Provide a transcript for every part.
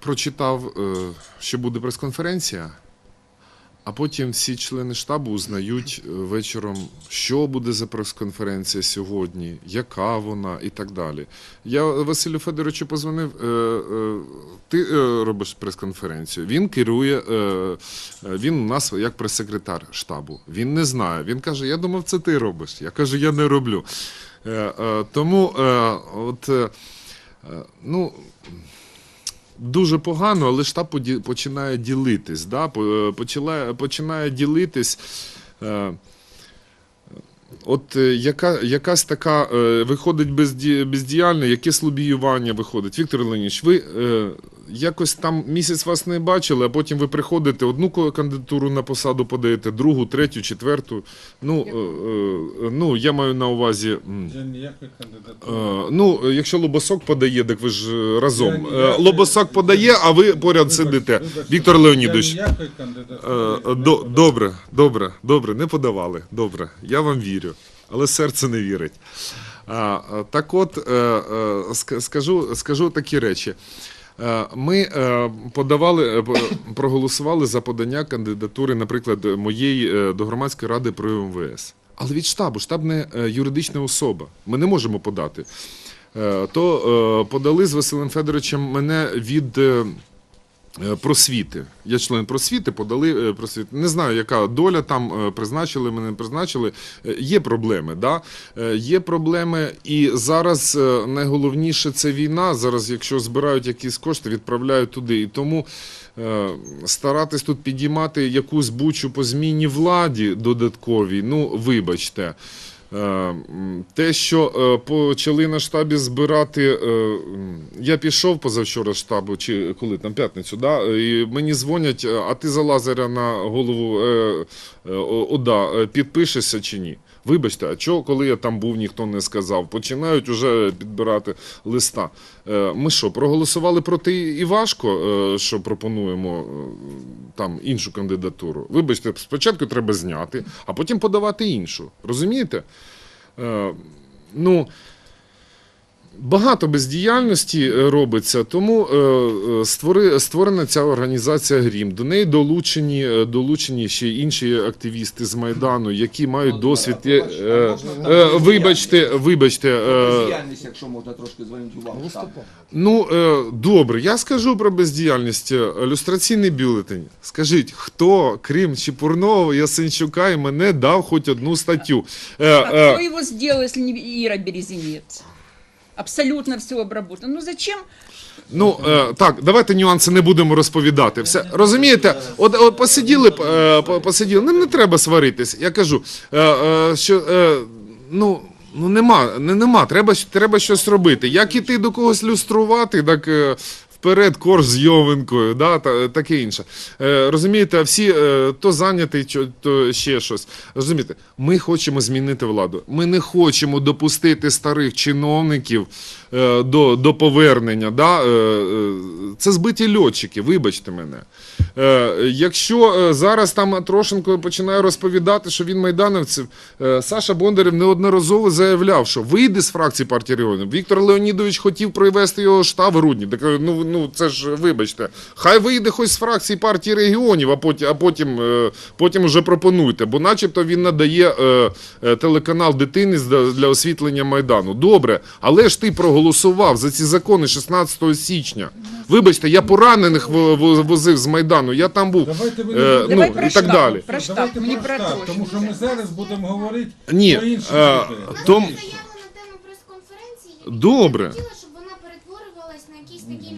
прочитав, е, що буде прес-конференція, а потім всі члени штабу узнають е, вечором, що буде за прес-конференція сьогодні, яка вона і так далі. Я Василю Федоровичу позвонив. е, Ти робиш прес-конференцію. Він керує, він у нас як прес-секретар штабу. Він не знає. Він каже: Я думав, це ти робиш. Я кажу, я не роблю. Тому от. Ну, дуже погано, але штаб починає ділитись. Да? Починає, починає ділитись. Е, От е, яка, якась така е, виходить безді, бездіяльна, яке лобіювання виходить. Віктор Леонідович, ви е, якось там місяць вас не бачили, а потім ви приходите, одну кандидатуру на посаду подаєте, другу, третю, четверту. Ну, е, е, ну я маю на увазі. Я ніякої кандидатури. Е, Ну, якщо Лобосок подає, так ви ж разом. Лобосок подає, а ви поряд Вибач- сидите. Віктор Леонідович. Я ніякої кандидатури. Е, до- Добре, добре, добре, не подавали. Добре, я вам вірю, але серце не вірить. Так от, е, е, скажу, скажу такі речі. Е, Ми е, подавали, е, проголосували за подання кандидатури, наприклад, моєї до громадської ради при МВС. Але від штабу, штаб не юридична особа. Ми не можемо подати. То подали з Василем Федоровичем мене від. Е, Просвіти. Я член просвіти, подали е, просвіти. Не знаю, яка доля там е, призначили, мене призначили. Є проблеми, да? Є проблеми, і зараз найголовніше це війна. Зараз, якщо збирають якісь кошти, відправляють туди. І тому старатись тут підіймати якусь бучу по зміні владі додатковій, ну вибачте. Е, Те, що е, почали на штабі збирати, е, я пішов позавчора штабу, чи коли там п'ятницю, да, і мені дзвонять, а ти за Лазаря на голову ОДА підпишешся чи ні? Вибачте, а чого, коли я там був, ніхто не сказав. Починають вже підбирати листа. Е, Ми що, проголосували проти Івашко, е, що пропонуємо е, там іншу кандидатуру? Вибачте, спочатку треба зняти, а потім подавати іншу. Розумієте? Ну, багато бездіяльності е, робиться, тому е, е, створи, створена ця організація Грім. До неї долучені, долучені ще інші активісти з Майдану, які мають досвід. Вибачте, вибачте. Бездіяльність, якщо можна трошки звернути увагу. Ну, добре, я скажу про бездіяльність. Люстраційний бюлетень. Скажіть, хто, крім Чепурного, Ясенчука і мене дав хоч одну статтю? А е, кто его сделал, не Ира Березинец? Абсолютно все обработано. Ну зачем? Ну е, так, давайте нюанси не будемо розповідати. Все розумієте, от, от посиділи, е, по- посиділи. Ну не треба сваритись. Я кажу, е, е, що е, ну. Ну нема, не нема. Треба треба щось робити. Як іти до когось люструвати, так е, вперед корж з йовинкою, да, та, таке інше. Е, розумієте, всі е, то зайняті, то ще щось. Розумієте, ми хочемо змінити владу. Ми не хочемо допустити старих чиновників е, до, до повернення. Да? Е, е, це збиті льотчики, вибачте мене. Е, якщо е, зараз там Трошенко починає розповідати, що він майдановців, е, Саша Бондарєв неодноразово заявляв, що вийде з фракції партії регіонів. Віктор Леонідович хотів привести його штаб грудні. Так, ну, ну це ж вибачте. Хай вийде хоч з фракції партії регіонів, а потім, а потім, потім вже пропонуйте. Бо начебто він надає телеканал дитини для освітлення Майдану. Добре, але ж ти проголосував за ці закони 16 січня. Вибачте, я поранених возив з Майдану, я там був. Давайте ми Е, ну. Давай про і так штаб. далі. Про штаб, Давайте не про про штаб, тому що ми зараз будемо говорити Ні, про інші е, люди. Том- Заяву на тему прес-конференції. і Добре. Хотіла, щоб вона перетворювалась на якісь такі.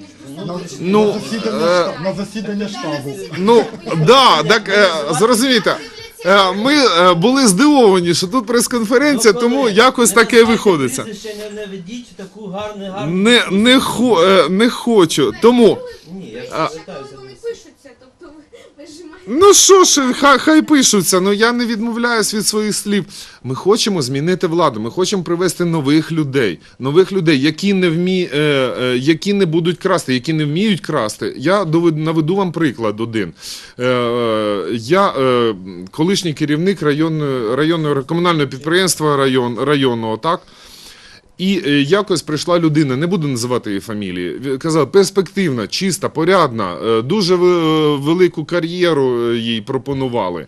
Ну, засідання, на засідання штабу. Ну, да, так е, зрозумійте. Е, Ми е, були здивовані, що тут прес-конференція, тому якось таке виходиться. Ще не, не таку гарну гарну. Не, не, хо, е, не хочу. Тому, Ні, я вони пишуться, тобто ви, ви ж маєте... ну що ж, хай, хай пишуться, ну я не відмовляюсь від своїх слів. Ми хочемо змінити владу, ми хочемо привести нових людей, нових людей, які не вмі, е, е, які не будуть красти, які не вміють красти. Я доведу, наведу вам приклад один. Е, е, я е, колишній керівник районної, районного комунального підприємства район, районного, так? І е, якось прийшла людина, не буду називати її фамілії, в- казала, перспективна, чиста, порядна, е, дуже велику кар'єру е, їй пропонували.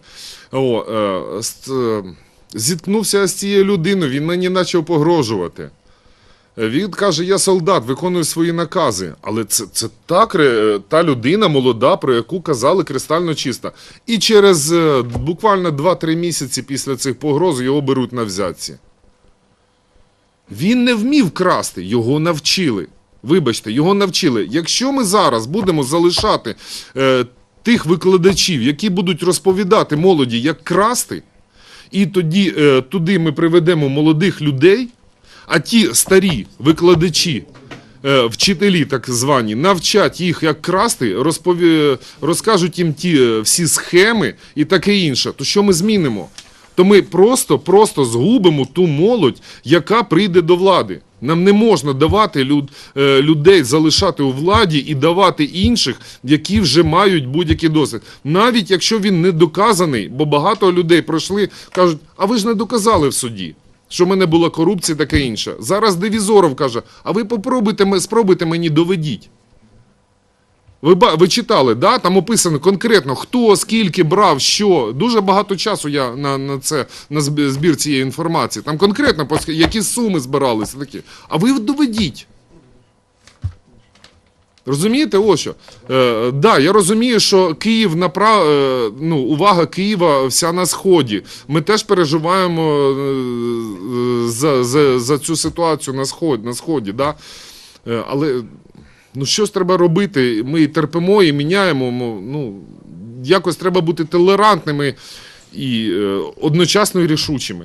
О, е, е, зіткнувся з цією людиною, він мені почав погрожувати. Е, Він каже, я солдат, виконую свої накази. Але це, це та, та людина молода, про яку казали кристально чиста. І через е, буквально 2-3 місяці після цих погроз його беруть на взятці. Він не вмів красти, його навчили. Вибачте, його навчили. Якщо ми зараз будемо залишати е, тих викладачів, які будуть розповідати молоді, як красти, і тоді е, туди ми приведемо молодих людей, а ті старі викладачі, е, вчителі так звані, навчать їх, як красти, розпові... розкажуть їм ті е, всі схеми і таке інше, то що ми змінимо? То ми просто, просто згубимо ту молодь, яка прийде до влади. Нам не можна давати люд, е, людей залишати у владі і давати інших, які вже мають будь-який досвід. Навіть якщо він не доказаний, бо багато людей пройшли, кажуть, а ви ж не доказали в суді, що в мене була корупція, таке інше. Зараз Девізоров каже, а ви попробуйте, спробуйте мені доведіть. Ви, ви читали, да? там описано конкретно, хто, скільки брав, що. Дуже багато часу я на, на це на збір цієї інформації. Там конкретно які суми збиралися такі. А ви доведіть. Розумієте, ось що? Е, да, я розумію, що Київ напра... е, ну, увага Києва вся на сході. Ми теж переживаємо е, за, за, за цю ситуацію на сході, на сході да? Е, але ну, щось треба робити. Ми терпимо і міняємо. Ну, якось треба бути толерантними і е, одночасно рішучими.